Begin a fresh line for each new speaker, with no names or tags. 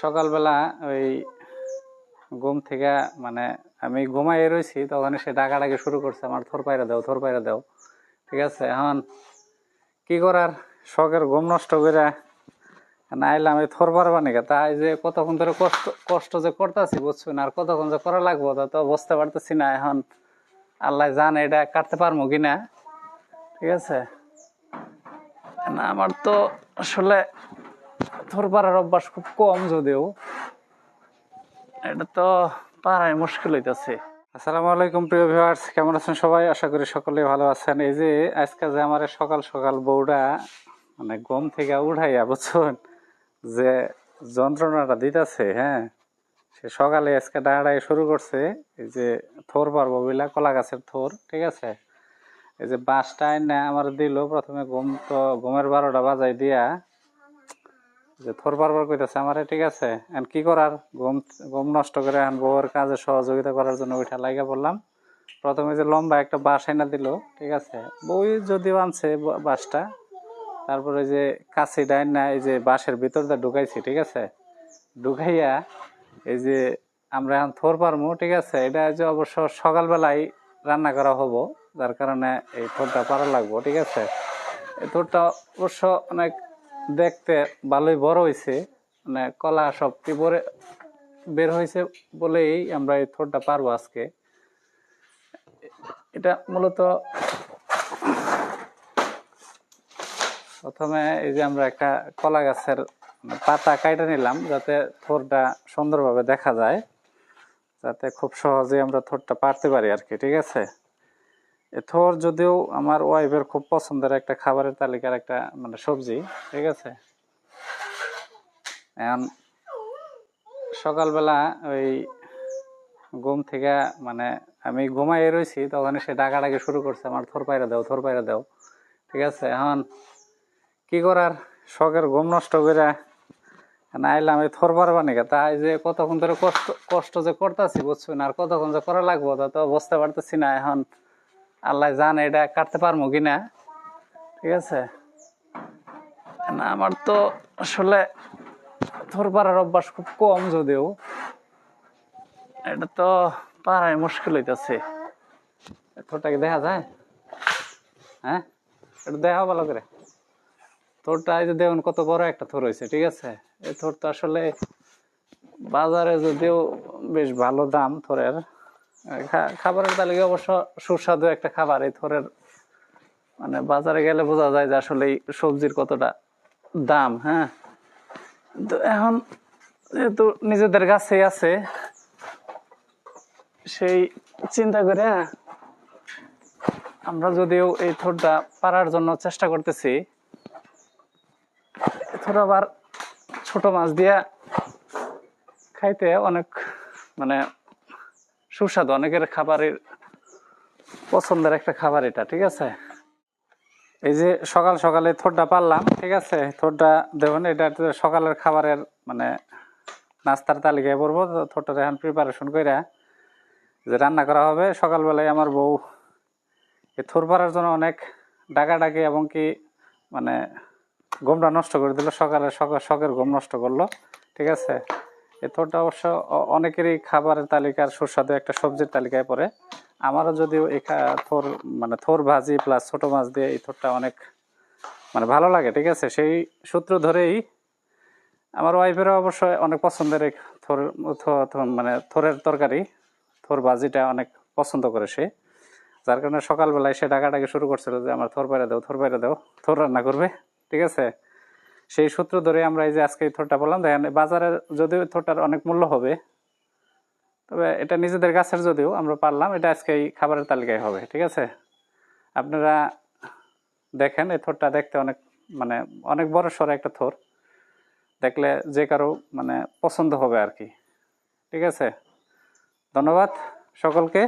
সকালবেলা ওই ঘুম থেকে মানে আমি ঘুমাইয়ে রয়েছি তখন সে ডাকাডাকি শুরু করছে, আমার থর পায়রা দাও, থর পায়রা দাও। ঠিক আছে, এখন কি করার? শখের ঘুম নষ্ট করে না আইলাম এই থর পারবা নাকি? তাই যে কতক্ষণ ধরে কষ্ট কষ্ট যে করতেছি বুঝছেন আর কতক্ষণ যে করা লাগবো তা তো বুঝতে পারতেছি না, এখন আল্লাহ জান এটা কাটতে পারব কি না ঠিক আছে? না, আমার তো আসলে থর পাড়ার অভ্যাস খুব কম যদিও। এটা তো পাড়ায় মুশকিল হইতেছে। আসসালামু আলাইকুম, প্রিয় ভিউয়ার্স কেমন আছেন সবাই? আশা করি সকলেই ভালো আছেন। এই যে আজকে যে আমার সকাল সকাল বউটা মানে গম থেকে উঠাইয়া বুঝছেন যে যন্ত্রণাটা দিতেছে হ্যাঁ? সে সকালে আজকে ডাঁড়াই শুরু করছে, এই যে থোর পারব বিলা কলা গাছের থোর, ঠিক আছে? এই যে বাঁশটা না আমার দিল, প্রথমে গম তো গমের বারোটা বাজাই দিয়া যে থর বারবার কইতেছে, আমারে ঠিক আছে, এখন কি করার? গম গম নষ্ট করে এখন বউয়ের কাজে সহযোগিতা করার জন্য ওইটা লাইগা বললাম প্রথমে যে লম্বা একটা বাঁশ এনে দিল, ঠিক আছে? বই যদিও আনছে বা- বাঁশটা, তারপরে যে কাছি ডাইন না, এই যে বাঁশের ভিতরটা ঢুকাইছি, ঠিক আছে? ঢুকাইয়া এই যে আমরা এখন থর পারমু, ঠিক আছে? এটা যে অবশ্য সকালবেলায় রান্না করা হব, যার কারণে এই থরটা পারা লাগবো, ঠিক আছে? এই থরটা অবশ্য অনেক দেখতে ভালোই বড় হয়েছে মানে কলা সব কি বরে হয়েছে বলেই আমরা এই থরটা পারব আজকে। এটা মূলত প্রথমে এই যে আমরা একটা কলা গাছের পাতা কাইটা নিলাম যাতে থরটা সুন্দরভাবে দেখা যায়, যাতে খুব সহজে আমরা থরটা পারতে পারি আর কি, ঠিক আছে? এ থর যদিও আমার ওয়াইফের খুব পছন্দের একটা খাবারের তালিকার একটা মানে সবজি, ঠিক আছে? এখন সকালবেলা ওই ঘুম থেকে মানে আমি ঘুমাইয়ে রয়েছি তখন সে ডাকাডাকি শুরু করছে, আমার থর পায়রা দাও, থর পায়রা দাও। ঠিক আছে? এখন কি করার? শখের ঘুম নষ্ট করে না আইলাম, এই থর পারবা নাকি? তাই যে কতক্ষণ ধরে কষ্ট কষ্ট যে করতেছি না? আর কতক্ষণ যে করা লাগবো তা তো বুঝতে পারতেছি না। এখন আল্লাহ জান এটা কাটতে পারব কি না। ঠিক আছে? না, আমার তো আসলে থর পাড়ার অভ্যাস খুব কম যদিও। এটা তো পাড়ায় মুশকিল হইতেছে। থরটাকে দেখা যায়? হ্যাঁ? এটা দেখা ভালো করে। থরটা এই যে দেখুন, কত বড় একটা থর হয়েছে ঠিক আছে? এই থর তো আসলে বাজারে যদিও বেশ ভালো দাম থরের। খাবারের তালিকা অবশ্য সুস্বাদু একটা খাবার। এই থরের মানে বাজারে গেলে বোঝা যায় যে আসলে এই সবজির কতটা দাম হ্যাঁ? তো এখন যেহেতু নিজেদের কাছেই আছে, সেই চিন্তা করে আমরা যদিও এই থরটা পারার জন্য চেষ্টা করতেছি থর আবার ছোট মাছ দিয়া খাইতে অনেক মানে সুস্বাদু। অনেকের খাবারের পছন্দের একটা খাবার এটা, ঠিক আছে? এই যে সকাল সকালে থোরটা পারলাম, ঠিক আছে? থোরটা দেখুন এটা সকালের খাবারের মানে নাস্তার তালিকায় পড়ব। থোরটা এখন প্রিপারেশন করে যে রান্না করা হবে। সকালবেলায় আমার বউ এই থোর পাড়ার জন্য অনেক ডাকাডাকি এবং কি মানে গমটা নষ্ট করে দিল। সকালে সকাল শখের গম নষ্ট করল, ঠিক আছে? থোরটা অবশ্য অনেকেরই খাবারের তালিকার সুস্বাদু একটা সবজির তালিকায় পড়ে। আমারও যদিও এই খা- থোর মানে থোর ভাজি প্লাস ছোট মাছ দিয়ে এই থোরটা অনেক মানে ভালো লাগে, ঠিক আছে? সেই সূত্র ধরেই আমার ওয়াইফেরও অবশ্যই অনেক পছন্দের থোর মানে থোরের তরকারি। থোর ভাজিটা অনেক পছন্দ করে সে। যার কারণে সকালবেলায় সে ডাকাডাকি শুরু করছিল যে, আমার থোর বাইরে দাও, থোর বাইরে দাও, থোর রান্না করবে। ঠিক আছে? সেই সূত্র ধরে আমরা এই যে আজকে এই থোরটা বললাম, দেখেন, বাজারে যদিও থোরটার অনেক মূল্য হবে, তবে এটা নিজেদের গাছের যদিও আমরা পারলাম, এটা আজকে এই খাবারের তালিকায় হবে, ঠিক আছে? আপনারা দেখেন, এই থোরটা দেখতে অনেক মানে অনেক বড় সড়ো একটা থোর, দেখলে যে কারও মানে পছন্দ হবে আর কি, ঠিক আছে? ধন্যবাদ সকলকে।